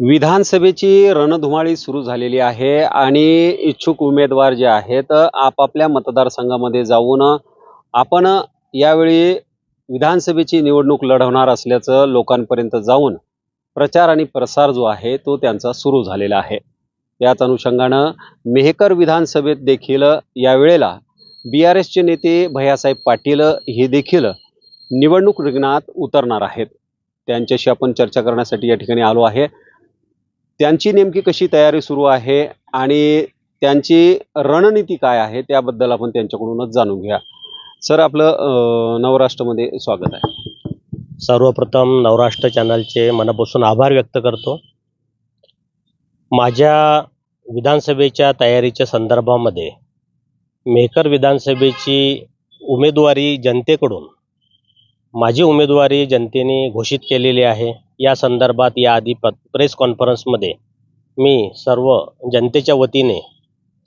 विधानसभेची रणधुमाळी सुरू झालेली आहे आणि इच्छुक उमेदवार जे आहेत आपापल्या मतदारसंघामध्ये जाऊन आपण यावेळी विधानसभेची निवडणूक लढवणार असल्याचं लोकांपर्यंत जाऊन प्रचार आणि प्रसार जो आहे तो त्यांचा सुरू झालेला आहे. याच अनुषंगानं मेहकर विधानसभेत देखील यावेळेला बी आर एसचे नेते भैयासाहेब पाटील हे देखील निवडणूक रिंगणात उतरणार आहेत. त्यांच्याशी आपण चर्चा करण्यासाठी या ठिकाणी आलो आहे. त्यांची नेमकी कशी तयारी सुरू आहे आणि त्यांची रणनीती काय आहे त्याबद्दल आपण त्यांच्याकडूनच जाणून घ्या सर आपलं नवराष्ट्रमध्ये स्वागत आहे. सर्वप्रथम नवराष्ट्र चॅनलचे मनापासून आभार व्यक्त करतो. माझ्या विधानसभेच्या तयारीच्या संदर्भामध्ये मेहकर विधानसभेची उमेदवारी जनतेकडून माझी उमेदवारी जनतेने घोषित केलेली आहे. या संदर्भात याआधी प प्रेस कॉन्फरन्समध्ये मी सर्व जनतेच्या वतीने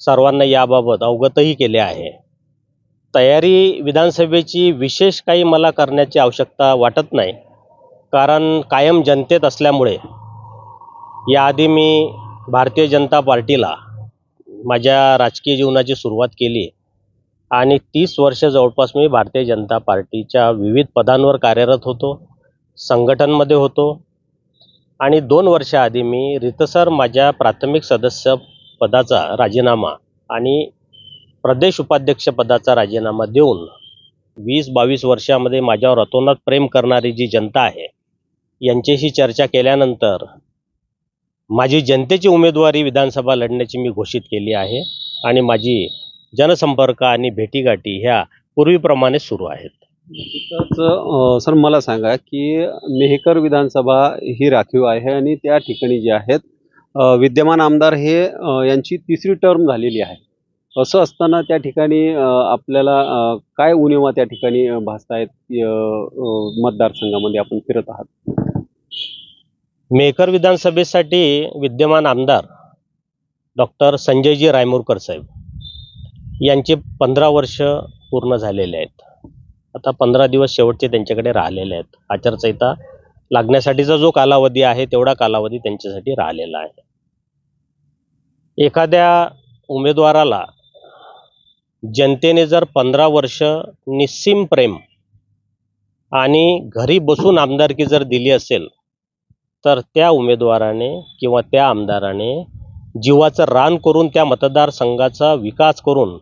सर्वांना याबाबत अवगतही केले आहे. तयारी विधानसभेची विशेष काही मला करण्याची आवश्यकता वाटत नाही. कारण कायम जनतेत असल्यामुळे याआधी मी भारतीय जनता पार्टीला माझ्या राजकीय जीवनाची सुरुवात केली. आणि तीस वर्ष जवळपास मी भारतीय जनता पार्टीच्या विविध पदांवर कार्यरत होतो संघटनमध्ये होतो. आणि दोन वर्षाआधी मी रितसर माझ्या प्राथमिक सदस्य पदाचा राजीनामा आणि प्रदेश उपाध्यक्ष पदाचा राजीनामा देऊन वीस बावीस वर्षामध्ये माझ्यावर अतोनात प्रेम करणारी जी जनता आहे यांच्याशी चर्चा केल्यानंतर माझी जनतेची उमेदवारी विधानसभा लढण्याची मी घोषित केली आहे आणि माझी जनसंपर्क आणि भेटीगाठी ह्या पूर्वीप्रमाणे सुरू आहेत. इथंच अं, सर मला सांगा की मेहकर विधानसभा ही राखीव आहे आणि त्या ठिकाणी जे आहेत विद्यमान आमदार हे यांची तिसरी टर्म झालेली आहे. असं असताना त्या ठिकाणी आपल्याला काय उणिवा त्या ठिकाणी भासतायत मतदारसंघामध्ये आपण फिरत आहात? मेकर विधानसभेसाठी विद्यमान आमदार डॉक्टर संजयजी रायमुरकर साहेब. यांचे पंधरा वर्ष पूर्ण झालेले आहेत. आता पंधरा दिवस शेवटचे त्यांच्याकडे राहिलेले आहेत. आचारसंहिता लागण्यासाठीचा जो कालावधी आहे तेवढा कालावधी त्यांच्यासाठी राहिलेला आहे. एखाद्या उमेदवाराला जनतेने जर पंधरा वर्ष निस्सीम प्रेम आणि घरी बसून आमदारकी जर दिली असेल तर त्या उमेदवाराने किंवा त्या आमदाराने जीवाचं रान करून त्या मतदारसंघाचा विकास करून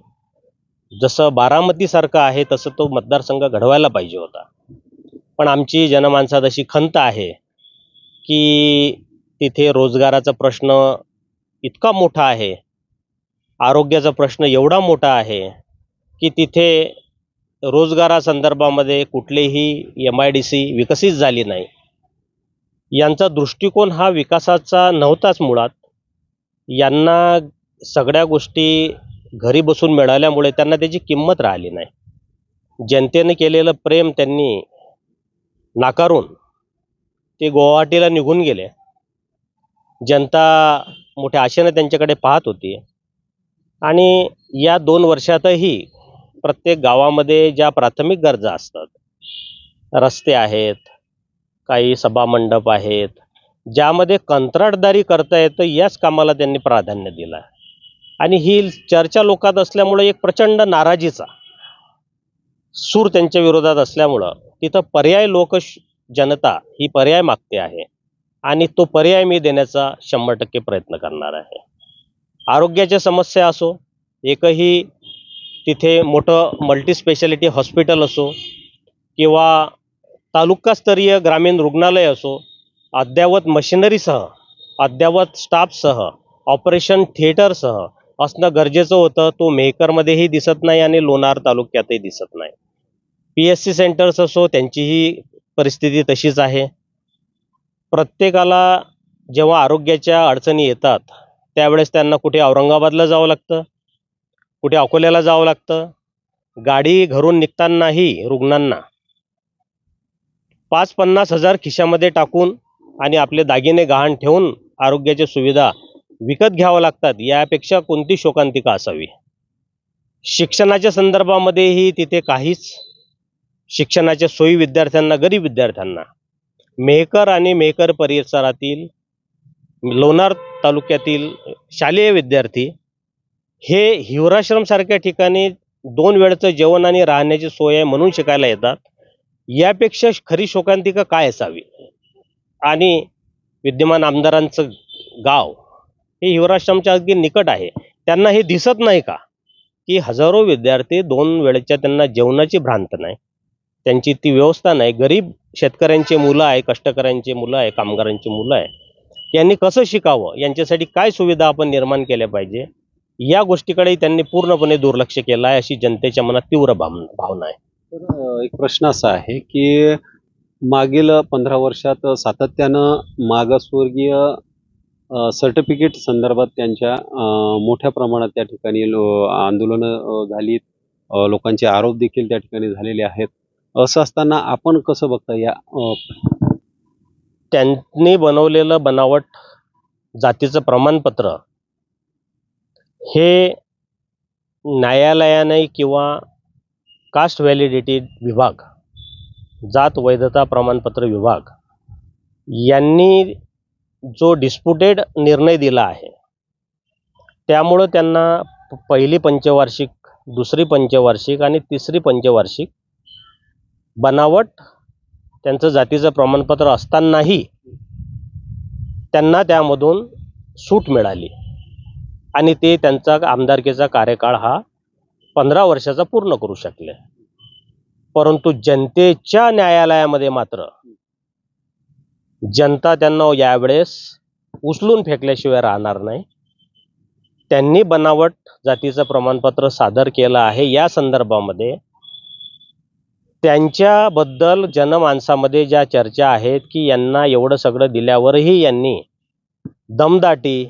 जसं बारामतीसारखं आहे तसं तो मतदारसंघ घडवायला पाहिजे होता. पण आमची जनमानसात अशी खंत आहे की तिथे रोजगाराचा प्रश्न इतका मोठा आहे आरोग्याचा प्रश्न एवढा मोठा आहे की तिथे रोजगारासंदर्भामध्ये कुठलेही एम आय डी सी विकसित झाली नाही. यांचा दृष्टिकोन हा विकासाचा नव्हताच मुळात. यांना सगळ्या गोष्टी घरी बसून मिळाल्यामुळे त्यांना त्याची किंमत राहिली नाही. जनतेने केलेलं प्रेम त्यांनी नाकारून ते गुवाहाटीला निघून गेले. जनता मोठ्या आशेने त्यांच्याकडे पाहत होती. आणि या दोन वर्षातही प्रत्येक गावामध्ये ज्या प्राथमिक गरजा असतात रस्ते आहेत काही सभामंडप आहेत ज्यामध्ये कंत्राटदारी करता येतं याच कामाला त्यांनी प्राधान्य दिलं आहे. आणि ही चर्चा लोकात असल्यामुळे एक प्रचंड नाराजीचा सूर त्यांच्या विरोधात असल्यामुळं तिथं पर्याय लोक जनता ही पर्याय मागते आहे. आणि तो पर्याय मी देण्याचा शंभर टक्के प्रयत्न करणार आहे. आरोग्याच्या समस्या असो एकही तिथे मोठं मल्टीस्पेशालिटी हॉस्पिटल असो किंवा तालुकास्तरीय ग्रामीण रुग्णालय असो अद्ययावत मशिनरीसह अद्ययावत स्टाफसह ऑपरेशन थिएटरसह असणं गरजेचं होतं. तो मेहकरमध्येही दिसत नाही आणि लोणार तालुक्यातही दिसत नाही. पी एस सी सेंटर्स असो त्यांचीही परिस्थिती तशीच आहे. प्रत्येकाला जेव्हा आरोग्याच्या अडचणी येतात त्यावेळेस त्यांना कुठे औरंगाबादला जावं लागतं कुठे अकोल्याला जावं लागतं गाडी घरून निघतानाही रुग्णांना पाच पन्नास हजार खिशामध्ये टाकून आणि आपले दागिने गहाण ठेवून आरोग्याच्या सुविधा विकत घ्यावं लागतात यापेक्षा कोणती शोकांतिका असावी? शिक्षणाच्या संदर्भामध्येही तिथे काहीच शिक्षणाच्या सोयी विद्यार्थ्यांना गरीब विद्यार्थ्यांना मेहकर आणि मेहकर परिसरातील लोणार तालुक्यातील शालेय विद्यार्थी हे हिवराश्रमसारख्या ठिकाणी दोन वेळचं जेवण आणि राहण्याची सोय आहे म्हणून शिकायला येतात. यापेक्षा खरी शोकांतिका काय असावी? आणि विद्यमान आमदारांचं गाव हे हिवराश्रमच्या अगदी निकट आहे. त्यांना हे दिसत नाही का की हजारो विद्यार्थी दोन वेळेच्या त्यांना जेवणाची भ्रांत नाही? त्यांची ती व्यवस्था नाही. गरीब शेतकऱ्यांचे मुलं आहे कष्टकऱ्यांचे मुलं आहे कामगारांची मुलं आहे. यांनी कसं शिकावं? यांच्यासाठी काय सुविधा आपण निर्माण केल्या पाहिजे? या गोष्टीकडे त्यांनी पूर्णपणे दुर्लक्ष केलं आहे अशी जनतेच्या मनात तीव्र भावना आहे. तर एक प्रश्न असा आहे की मागील पंधरा वर्षात सातत्यानं मागासवर्गीय सर्टिफिकेट संदर्भात त्यांच्या मोठ्या प्रमाणात त्या ठिकाणी लो आंदोलनं झालीत. लोकांचे आरोप देखील त्या ठिकाणी झालेले आहेत. असं असताना आपण कसं बघता या त्यांनी बनवलेलं बनावट जातीचं प्रमाणपत्र हे न्यायालयाने किंवा कास्ट व्हॅलिडिटी विभाग जात वैधता प्रमाणपत्र विभाग यांनी जो डिस्प्युटेड निर्णय दिला आहे. त्यामुळं त्यांना पहिली पंचवार्षिक दुसरी पंचवार्षिक आणि तिसरी पंचवार्षिक बनावट त्यांचं जातीचं प्रमाणपत्र असतानाही त्यांना त्यामधून सूट मिळाली. आणि ते त्यांचा आमदारकीचा कार्यकाळ हा पंधरा वर्षाचा पूर्ण करू शकले. परंतु जनतेच्या न्यायालयामध्ये मात्र जनता त्यांना यावेळेस उचलून फेकल्याशिवाय राहणार नाही. त्यांनी बनावट जातीचं प्रमाणपत्र सादर केलं आहे. या संदर्भामध्ये त्यांच्याबद्दल जनमानसामध्ये ज्या चर्चा आहेत की यांना एवढं सगळं दिल्यावरही यांनी दमदाटी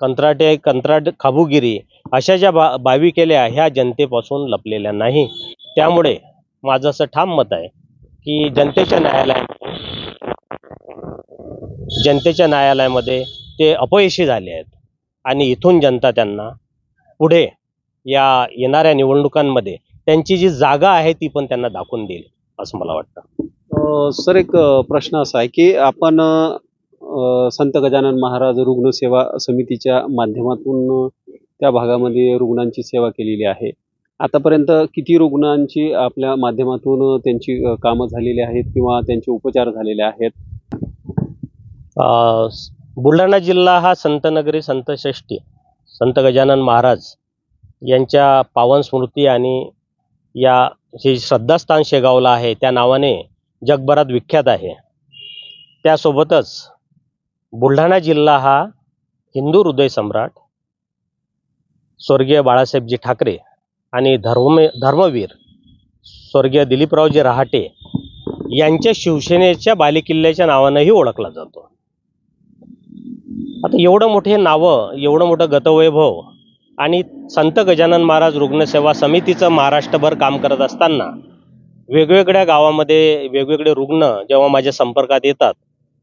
कंत्राटे कंत्राट खाबुगिरी अशा ज्या बा बावी केल्या ह्या जनतेपासून लपलेल्या नाही. त्यामुळे माझं असं ठाम मत आहे की जनतेच्या न्यायालयात जनतेच्या न्यायालयामध्ये ते अपयशी झाले आहेत. आणि इथून जनता त्यांना पुढे या येणाऱ्या निवडणुकांमध्ये त्यांची जी जागा आहे ती पण त्यांना दाखवून देईल असं मला वाटतं. सर एक प्रश्न असा आहे की आपण संत गजानन महाराज रुग्णसेवा समितीच्या माध्यमातून त्या भागामध्ये रुग्णांची सेवा केलेली आहे. आतापर्यंत किती रुग्णांची आपल्या माध्यमातून त्यांची कामं झालेली आहेत किंवा त्यांचे उपचार झालेले आहेत? बुलढाणा जिल्हा हा संतनगरी संतश्रेष्ठी संत गजानन महाराज यांच्या पावन स्मृती आणि या जे श्रद्धास्थान शेगावला आहे त्या नावाने जगभरात विख्यात आहे. त्यासोबतच बुलढाणा जिल्हा हा हिंदू हृदय सम्राट स्वर्गीय बाळासाहेबजी ठाकरे आणि धर्म धर्मवीर स्वर्गीय दिलीपरावजी रहाटे यांच्या शिवसेनेच्या बालेकिल्ल्याच्या नावानंही ओळखला जातो. आता एवढं मोठे नावं एवढं मोठं गतवैभव आणि संत गजानन महाराज रुग्णसेवा समितीचं महाराष्ट्रभर काम करत असताना वेगवेगळ्या गावामध्ये वेगवेगळे रुग्ण जेव्हा माझ्या संपर्कात येतात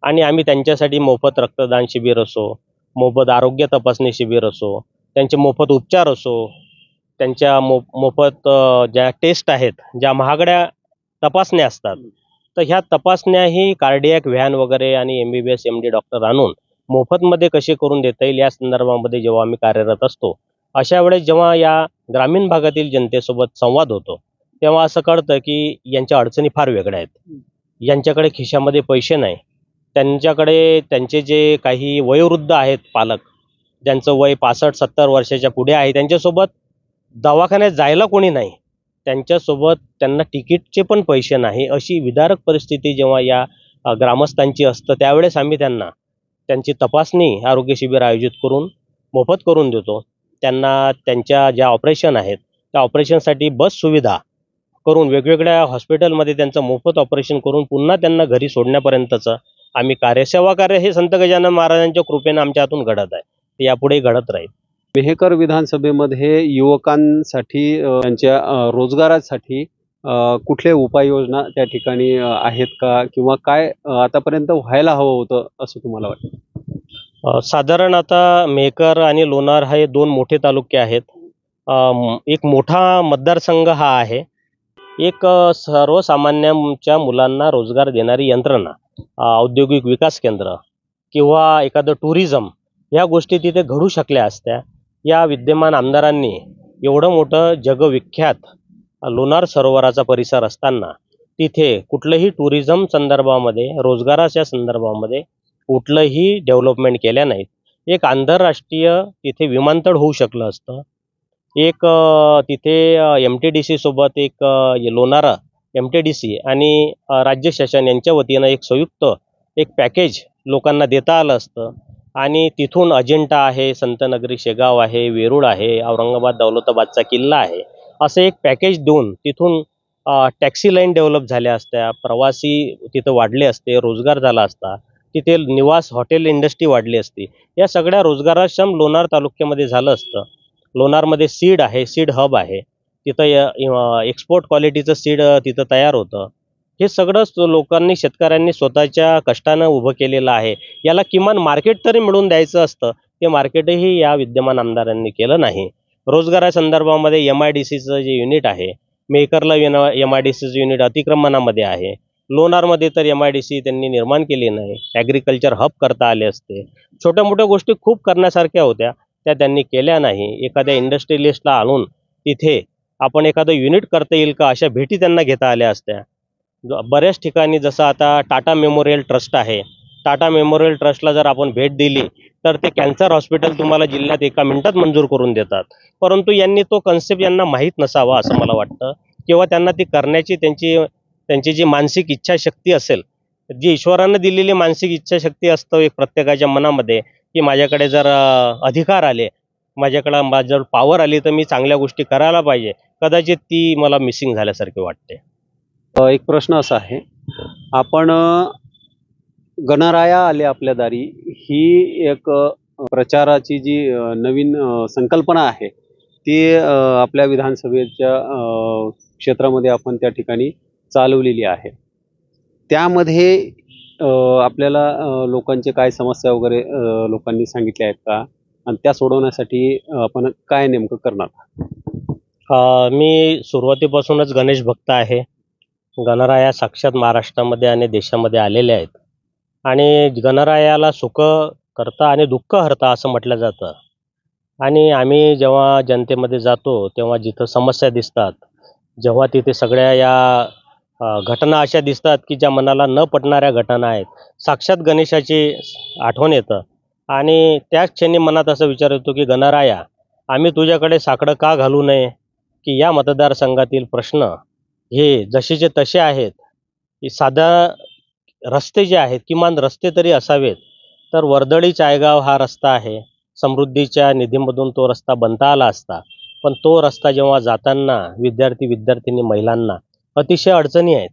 आणि आम्ही त्यांच्यासाठी मोफत रक्तदान शिबिर असो मोफत आरोग्य तपासणी शिबिर असो त्यांचे मोफत उपचार असो त्यांच्या मो मोफत ज्या टेस्ट आहेत ज्या महागड्या तपासण्या असतात तर ह्या तपासण्याही कार्डियक व्हॅन वगैरे आणि M B B S M D doctor आणून मोफतमध्ये कसे करून देता येईल या संदर्भामध्ये जेव्हा आम्ही कार्यरत असतो अशा वेळेस जेव्हा या ग्रामीण भागातील जनतेसोबत संवाद होतो तेव्हा असं कळतं की यांच्या अडचणी फार वेगळ्या आहेत. यांच्याकडे खिशामध्ये पैसे नाही. त्यांच्याकडे त्यांचे जे काही वयोवृद्ध आहेत पालक ज्यांचं वय पासष्ट सत्तर वर्षाच्या पुढे आहे त्यांच्यासोबत दवाखान्यात जायला कोणी नाही. त्यांच्यासोबत त्यांना तिकीटचे पण पैसे नाही अशी विदारक परिस्थिती जेव्हा या ग्रामस्थांची असतं त्यावेळेस आम्ही त्यांना त्यांची तपासणी आरोग्य शिबिर आयोजित करून मोफत करून देतो. त्यांना त्यांच्या ज्या ऑपरेशन आहेत त्या ऑपरेशनसाठी बस सुविधा करून वेगवेगळ्या हॉस्पिटलमध्ये त्यांचं मोफत ऑपरेशन करून पुन्हा त्यांना घरी सोडण्यापर्यंतचं आम्ही कार्य सेवा कार्य हे संत गजानन महाराजांच्या कृपेनं आमच्या हातून घडत आहे. ते यापुढे घडत राहील. बेहेकर विधानसभेमध्ये युवकांसाठी त्यांच्या रोजगारासाठी कुठले उपाययोजना त्या ठिकाणी आहेत का? किंवा काय आतापर्यंत व्हायला हवं होतं असं तुम्हाला वाटतं? साधारण आता मेकर आणि लोणार हे दोन मोठे तालुके आहेत. एक मोठा मतदारसंघ हा आहे. एक सर्वसामान्यांच्या मुलांना रोजगार देणारी यंत्रणा औद्योगिक विकास केंद्र किंवा एखादं टुरिझम या गोष्टी तिथे घडू शकल्या असत्या. या विद्यमान आमदारांनी एवढं मोठं जगविख्यात लोणार सरोवराचा परिसर असताना तिथे कुठलंही टुरिझम संदर्भामध्ये रोजगाराच्या संदर्भामध्ये कुठलंही डेव्हलपमेंट केल्या नाहीत. एक आंतरराष्ट्रीय तिथे विमानतळ होऊ शकलं असतं. एक तिथे एम टी डी सीसोबत एक लोणारा एम टी डी सी आणि राज्य शासन यांच्या वतीनं एक संयुक्त एक पॅकेज लोकांना देता आलं असतं. आणि तिथून अजिंठा आहे संतनगरी शेगाव आहे वेरूळ आहे औरंगाबाद दौलताबादचा किल्ला आहे. असं एक पॅकेज देऊन तिथून टॅक्सी लाईन डेव्हलप झाल्या असत्या. प्रवासी तिथं वाढले असते रोजगार झाला असता. तिथे निवास हॉटेल इंडस्ट्री वाढली असती. या सगळ्या रोजगाराक्षम लोणार तालुक्यामध्ये झालं असतं. लोणारमध्ये सीड आहे सीड हब आहे. तिथं एक्सपोर्ट क्वालिटीचं सीड तिथं तयार होतं. हे सगळंच लोकांनी शेतकऱ्यांनी स्वतःच्या कष्टानं उभं केलेलं आहे. याला किमान मार्केट तरी मिळवून द्यायचं असतं. ते मार्केटही या विद्यमान आमदारांनी केलं नाही. रोजगारासंदर्भामध्ये एम आय डी सीचं जे युनिट आहे मेकरला एम आय डी सीचं युनिट अतिक्रमणामध्ये आहे लोणारमध्ये तर एम आय डी सी त्यांनी निर्माण केली नाही ॲग्रिकल्चर हब करता आले असते. छोट्या मोठ्या गोष्टी खूप करण्यासारख्या होत्या त्या त्यांनी केल्या नाही. एखाद्या इंडस्ट्रियलिस्टला आणून तिथे आपण एखादं युनिट करता येईल का अशा भेटी त्यांना घेता आल्या असत्या. बऱ्याच ठिकाणी जसं आता टाटा मेमोरियल ट्रस्ट आहे टाटा मेमोरियल ट्रस्टला जर आपण भेट दिली तर ते कॅन्सर हॉस्पिटल तुम्हाला जिल्ह्यात एका मिनिटात मंजूर करून देतात. परंतु यांनी तो कन्सेप्ट यांना माहीत नसावा असं मला वाटतं. किंवा त्यांना ती करण्याची त्यांची त्यांची जी मानसिक इच्छाशक्ती असेल जी ईश्वरानं दिलेली मानसिक इच्छाशक्ती असतं एक प्रत्येकाच्या मनामध्ये की माझ्याकडे जर अधिकार आले माझ्याकडं माझ्याजवळ पॉवर आली तर मी चांगल्या गोष्टी करायला पाहिजे. कदाचित ती मला मिसिंग झाल्यासारखी वाटते. एक प्रश्न असा आहे. आपण गणराया आले आपल्या दारी ही एक प्रचाराची जी नवीन संकल्पना आहे ती आपल्या विधानसभेच्या क्षेत्रामध्ये आपण त्या ठिकाणी चालवलेली आहे. त्यामध्ये आपल्याला लोकांचे काय समस्या वगैरे लोकांनी सांगितल्या आहेत का? आणि त्या सोडवण्यासाठी आपण काय नेमकं करणार? मी सुरुवातीपासूनच गणेश भक्त आहे. गणराया साक्षात महाराष्ट्रामध्ये आणि देशामध्ये आलेले आहेत. आणि गणरायाला सुख करता आणि दुःख हरता असं म्हटलं जातं. आणि आम्ही जेव्हा जनतेमध्ये जातो तेव्हा जिथं समस्या दिसतात जेव्हा तिथे सगळ्या या घटना अशा दिसतात की ज्या मनाला न पटणाऱ्या घटना आहेत. साक्षात गणेशाची आठवण येतं. आणि त्याच क्षणी मनात असं विचार येतो की गणराया आम्ही तुझ्याकडे साकडं का घालू नये? की या मतदारसंघातील प्रश्न हे जसेचे तसे आहेत की साधा रस्ते जे आहेत किमान रस्ते तरी असावेत. तर वर्दळी चायगाव हा रस्ता आहे. समृद्धीच्या निधीमधून तो रस्ता बनता आला असता. पण तो रस्ता जेव्हा जाताना विद्यार्थी विद्यार्थिनी महिलांना अतिशय अडचणी आहेत.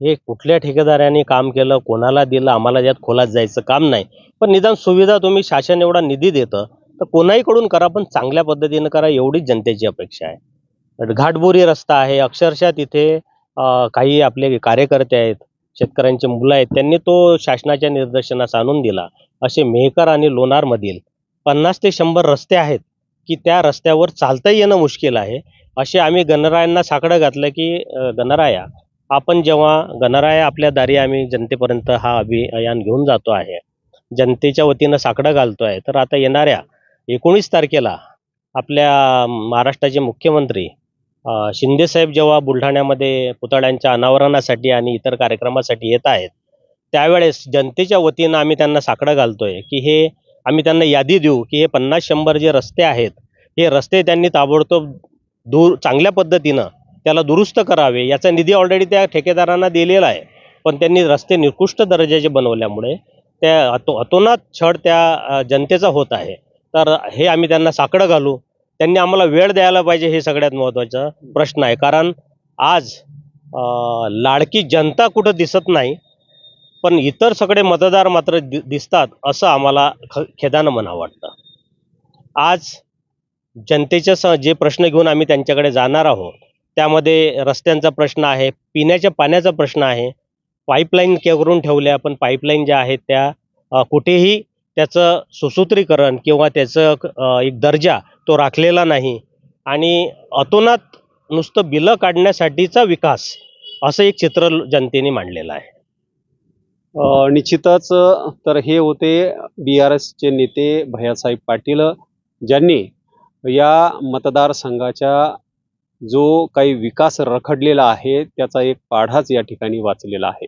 हे कुठल्या ठेकेदाराने काम केलं कोणाला दिलं आम्हाला यात खोलात जायचं काम नाही. पण निदान सुविधा तुम्ही शासन एवढा निधी देतं तर कोणाहीकडून करा पण चांगल्या पद्धतीनं करा एवढीच जनतेची अपेक्षा आहे. घाटबोरी रस्ता आहे. अक्षरशः तिथे काही आपले कार्यकर्ते आहेत. शेतकऱ्यांचे मुलं आहेत त्यांनी तो शासनाच्या निदर्शनास आणून दिला. असे मेहकर आणि लोणारमधील पन्नास ते शंभर रस्ते आहेत की त्या रस्त्यावर चालता येणं मुश्किल आहे. असे आम्ही गणरायांना साकडं घातलं की गणराया आपण जेव्हा गणराया आपल्या दारी आम्ही जनतेपर्यंत हा अभियान घेऊन जातो आहे जनतेच्या वतीनं साकडं घालतो आहे. तर आता येणाऱ्या एकोणीस तारखेला आपल्या महाराष्ट्राचे मुख्यमंत्री शिंदेसाहेब जेव्हा बुलढाण्यामध्ये पुतळ्यांच्या अनावरणासाठी आणि इतर कार्यक्रमासाठी येत आहेत त्यावेळेस जनतेच्या वतीनं आम्ही त्यांना साकडं घालतोय की हे आम्ही त्यांना यादी देऊ की हे पन्नास शंभर जे रस्ते आहेत हे रस्ते त्यांनी ताबडतोब दूर चांगल्या पद्धतीनं त्याला दुरुस्त करावे याचा निधी ऑलरेडी त्या ठेकेदारांना दिलेला आहे. पण त्यांनी रस्ते निकृष्ट दर्जाचे बनवल्यामुळे त्या अतो अतोनात छळ त्या जनतेचा होत आहे. तर हे आम्ही त्यांना साकडं घालू. त्यांनी आम्हाला वेळ द्यायला पाहिजे हे सगळ्यात महत्त्वाचा प्रश्न आहे. कारण आज लाडकी जनता कुठं दिसत नाही पण इतर सगळे मतदार मात्र दि दिसतात असं आम्हाला ख खेदानं म्हणा वाटतं. आज जनतेच्या स जे प्रश्न घेऊन आम्ही त्यांच्याकडे जाणार आहोत त्यामध्ये रस्त्यांचा प्रश्न आहे पिण्याच्या पाण्याचा प्रश्न आहे पाईपलाईन करून ठेवल्या पण पाईपलाईन ज्या आहेत त्या कुठेही त्याचं सुसूत्रीकरण किंवा त्याचं एक दर्जा तो राखलेला नाही. आणि अतोनात नुसतं बिलं काढण्यासाठीचा विकास असं एक चित्र जनतेने मांडलेलं आहे. निश्चितच तर हे होते बी आर एसचे नेते भैयासाहेब पाटील ज्यांनी या मतदारसंघाच्या जो काही विकास रखडलेला आहे त्याचा एक पाढाच या ठिकाणी वाचलेला आहे.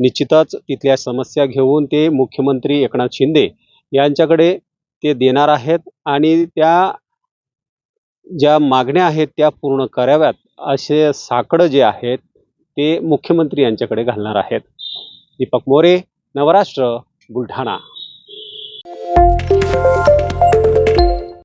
निश्चितच तिथल्या समस्या घेऊन ते मुख्यमंत्री एकनाथ शिंदे यांच्याकडे ते देणार आहेत आणि त्या ज्या मागण्या आहेत त्या पूर्ण कराव्यात असे साकडं जे आहेत ते मुख्यमंत्री यांच्याकडे घालणार आहेत. दीपक मोरे नवराष्ट्र बुलढाणा.